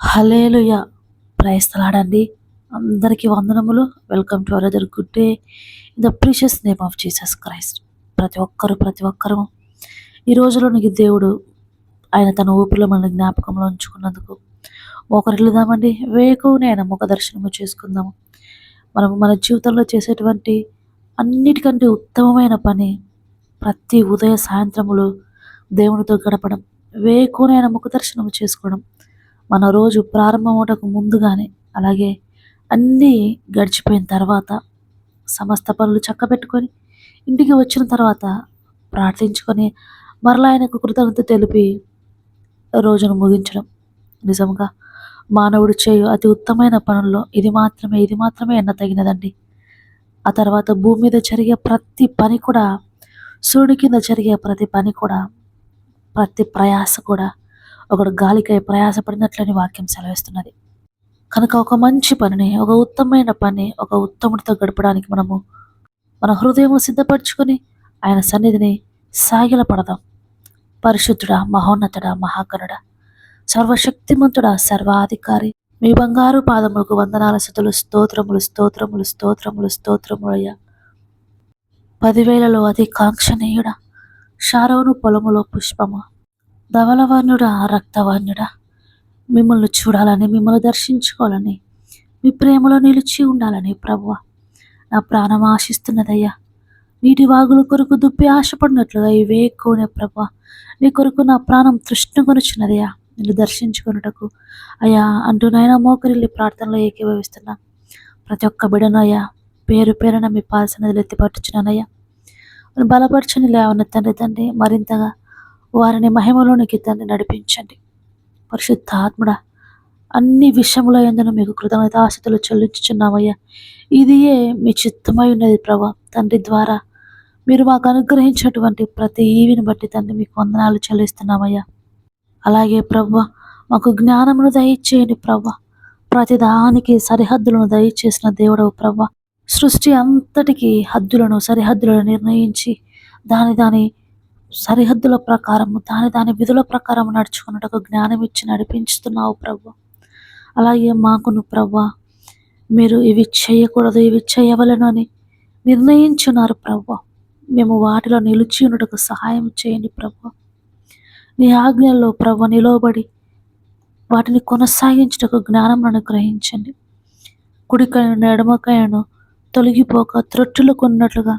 Hallelujah ప్రయస్తలాడండి అందరికీ వందనములు. Welcome to our good day. In the precious name of Jesus Christ. ప్రతి ఒక్కరు ప్రతి ఒక్కరు ఈ రోజులోనికి దేవుడు ఆయన తన ఊపిలో మన జ్ఞాపకంలో ఉంచుకున్నందుకు ఒకరిల్లుదామండి వేకునే ఆయన ముఖ దర్శనము చేసుకుందాము. మనం మన జీవితంలో చేసేటువంటి అన్నిటికంటే ఉత్తమమైన పని ప్రతి ఉదయ సాయంత్రములు దేవునితో గడపడం. వేకునే ఆయన ముఖ దర్శనము చేసుకోవడం మన రోజు ప్రారంభమవటకు ముందుగానే అలాగే అన్నీ గడిచిపోయిన తర్వాత సమస్త పనులు చక్కబెట్టుకొని ఇంటికి వచ్చిన తర్వాత ప్రార్థించుకొని మరలా ఆయనకు కృతజ్ఞత తెలిపి రోజును ముగించడం. నిజంగా మానవుడు చేయు అతి ఉత్తమైన పనుల్లో ఇది మాత్రమే ఇది మాత్రమే ఎన్న తగినదండి ఆ తర్వాత భూమి మీద జరిగే ప్రతి పని కూడా సూర్యుడి కింద జరిగే ప్రతి పని కూడా ప్రతి ప్రయాస కూడా ఒకడు గాలికై ప్రయాసపడినట్లని వాక్యం సెలవిస్తున్నది. కనుక ఒక మంచి పనిని ఒక ఉత్తమమైన పని ఒక ఉత్తముడితో గడపడానికి మనము మన హృదయం సిద్ధపరచుకొని ఆయన సన్నిధిని సాగిల పడదాం పరిశుద్ధుడా మహోన్నతుడా మహాకరుడ సర్వశక్తిమంతుడా సర్వాధికారి మీ బంగారు పాదములకు వందనాల స్థుతులు స్తోత్రములు స్తోత్రములు స్తోత్రములు స్తోత్రములయ్యా పదివేలలో అతి కాంక్షణీయుడా షారోను పొలములో పుష్పము? ధవలవర్ణుడా రక్తవర్ణుడా మిమ్మల్ని చూడాలని మిమ్మల్ని దర్శించుకోవాలని మీ ప్రేమలో నిలిచి ఉండాలని ప్రభువ. నా ప్రాణం ఆశిస్తున్నదయ్యా. నీటి వాగుల కొరకు దుప్పి ఆశపడినట్లుగా ఇవే కోనే ప్రభు నీ కొరకు నా ప్రాణం తృష్ణగొనుచున్నదయ్యా నిన్ను దర్శించుకొనుటకు. అయ్యా అంటూ నాయన మోకరిల్లి ప్రార్థనలో ఏకీభవిస్తున్నా. ప్రతి ఒక్క బిడను అయ్యా పేరు పేరున మీ పాల్సినది ఎత్తిపట్టుచున్నానయ్యా బలపరచని లేవన్న తండ్రి తండ్రి. మరింతగా వారిని మహిమలోనికి తన్ని నడిపించండి. పరిశుద్ధాత్ముడ అన్ని విషయముల ఎందును మీకు కృతజ్ఞత ఆశతులు చెల్లించుచున్నామయ్యా. ఇదియే మీ చిత్తమై ఉన్నది ప్రభా. తండ్రి ద్వారా మీరు మాకు అనుగ్రహించినటువంటి ప్రతి ఈవిని బట్టి తండ్రి మీకు వందనాలు చెల్లిస్తున్నామయ్యా. అలాగే ప్రభ మాకు జ్ఞానమును దయచేయండి ప్రభ. ప్రతి దానికి సరిహద్దులను దయచేసిన దేవుడవు ప్రభ. సృష్టి అంతటికి హద్దులను సరిహద్దులను నిర్ణయించి దాని దాని సరిహద్దుల ప్రకారం దాని దాని విధుల ప్రకారం నడుచుకున్నట్టుకు జ్ఞానం ఇచ్చి నడిపించుతున్నావు ప్రభు. అలాగే మాకును ప్రభా మీరు ఇవి చేయకూడదు ఇవి చేయవలను అని నిర్ణయించున్నారు ప్రభు. మేము వాటిలో నిలిచి ఉండటకు సహాయం చేయండి ప్రభు. నీ ఆజ్ఞల్లో ప్రభు నిలవబడి వాటిని కొనసాగించుటకు జ్ఞానం అనుగ్రహించండి. కుడికైన ఎడమకాయను తొలగిపోక త్రొట్టులు కొన్నట్లుగా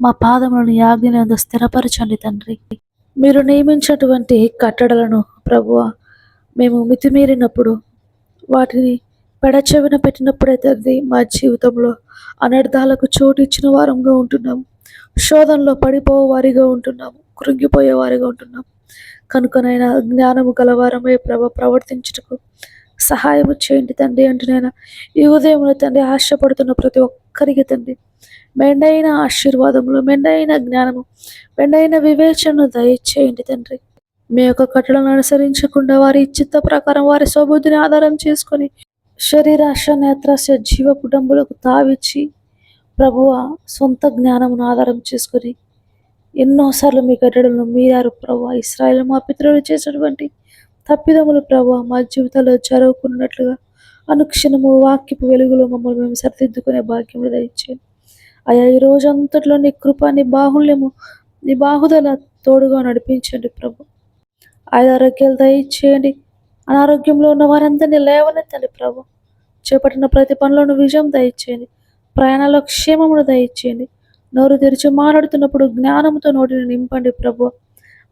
మా పాదములను యాజ్ఞనందు స్థిరపరచండి తండ్రి. మీరు నియమించినటువంటి కట్టడలను ప్రభువ మేము మితిమీరినప్పుడు వాటిని పెడచెవిన పెట్టినప్పుడే తండ్రి మా జీవితంలో అనర్థాలకు చోటు ఇచ్చిన వారంగా ఉంటున్నాము. శోధనలో పడిపోవారిగా ఉంటున్నాము. కృంగిపోయేవారిగా ఉంటున్నాము. కనుకనైనా జ్ఞానము గలవారమే ప్రభ ప్రవర్తించుటకు సహాయము చేయండి తండ్రి అంటునైనా ఈ ఉదయంలో తండ్రి ఆశపడుతున్న ప్రతి ఒక్కరికి తండ్రి. మెండైన ఆశీర్వాదములు మెండైన జ్ఞానము మెండైన వివేచనను దయచేయండి తండ్రి. మీ యొక్క కట్టలను అనుసరించకుండా వారి చిత్త ప్రకారం వారి స్వబుద్ధిని ఆధారం చేసుకొని శరీరాశ నేత్రాశ జీవ కుటుంబులకు తావిచ్చి ప్రభువ సొంత జ్ఞానమును ఆధారం చేసుకొని ఎన్నోసార్లు మీ కట్టడలను మీరారు ప్రభు ఇస్రాయల్ మా పితరులు చేసినటువంటి తప్పిదములు ప్రభు మా జీవితాల్లో జరుగుకున్నట్లుగా అనుక్షణము వాక్యపు వెలుగులో మమ్మల్ని మేము సరిదిద్దుకునే భాగ్యములు దయచేయండి. అయా ఈ రోజంతట్లో నీ కృప నీ బాహుల్యము నీ బాహుదల తోడుగా నడిపించండి ప్రభు. ఆయన ఆరోగ్యాలు దయచేయండి. అనారోగ్యంలో ఉన్న వారందరినీ లేవనెత్తండి ప్రభు. చేపట్టిన ప్రతి పనులను విజయం దయచేయండి. ప్రయాణాల్లో క్షేమమును దయచేయండి. నోరు తెరిచి మాట్లాడుతున్నప్పుడు జ్ఞానముతో నోటిని నింపండి ప్రభు.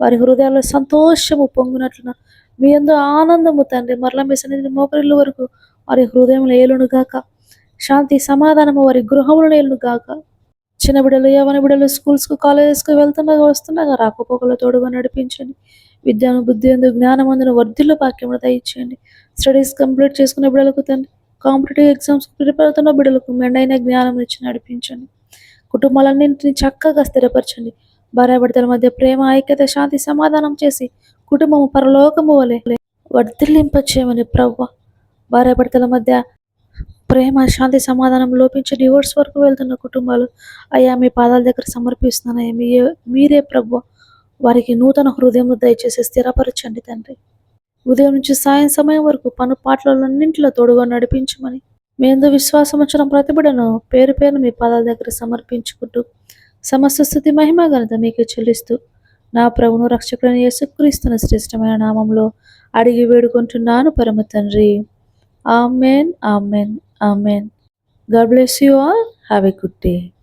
వారి హృదయాల్లో సంతోషము పొంగినట్లున మీ ఎందు ఆనందము తండ్రి. మరలా మీ సన్నిధిని మోకరిల్లు వరకు వారి హృదయం ఏలునుగాక శాంతి సమాధానము వారి గృహములను ఏలును గాక. చిన్న బిడ్డలు యవన బిడ్డలు స్కూల్స్కు కాలేజెస్కు వెళ్తుండగా వస్తుండగా రాకపోకలు తోడుగా నడిపించండి. విద్యను బుద్ధి ఎందు జ్ఞానం అందును వర్ధిల్లు వాక్యములు దయచేయండి స్టడీస్ కంప్లీట్ చేసుకునే బిడ్డలకు తండ్రి కాంపిటేటివ్ ఎగ్జామ్స్ ప్రిపేర్ అవుతున్న బిడ్డలకు మెండైన జ్ఞానం ఇచ్చి నడిపించండి. కుటుంబాలన్నింటినీ చక్కగా స్థిరపరచండి. భార్యాభర్తల మధ్య ప్రేమ ఐక్యత శాంతి సమాధానం చేసి కుటుంబము పరలోకము వలె వర్ధిల్లింపచేయమని ప్రవ్వ. భార్యాభర్తల మధ్య ప్రేమ శాంతి సమాధానం లోపించి డివోర్స్ వరకు వెళ్తున్న కుటుంబాలు అయ్యా మీ పాదాల దగ్గర సమర్పిస్తున్నాయి మీ మీరే ప్రభు వారికి నూతన హృదయం దయచేసి స్థిరపరచండి తండ్రి. ఉదయం నుంచి సాయం సమయం వరకు పను పాటలన్నింటిలో తోడుగా నడిపించమని మీ ఎందు విశ్వాసం వచ్చిన ప్రతిభను పేరు పేరు మీ పాదాల దగ్గర సమర్పించుకుంటూ సమస్త స్థుతి మహిమ ఘనత మీకు చెల్లిస్తూ నా ప్రభును రక్షకులను యేసుక్రీస్తున్న శ్రేష్టమైన నామంలో అడిగి వేడుకుంటున్నాను పరమ తండ్రి. Amen, Amen, Amen. God bless you all. Have a good day.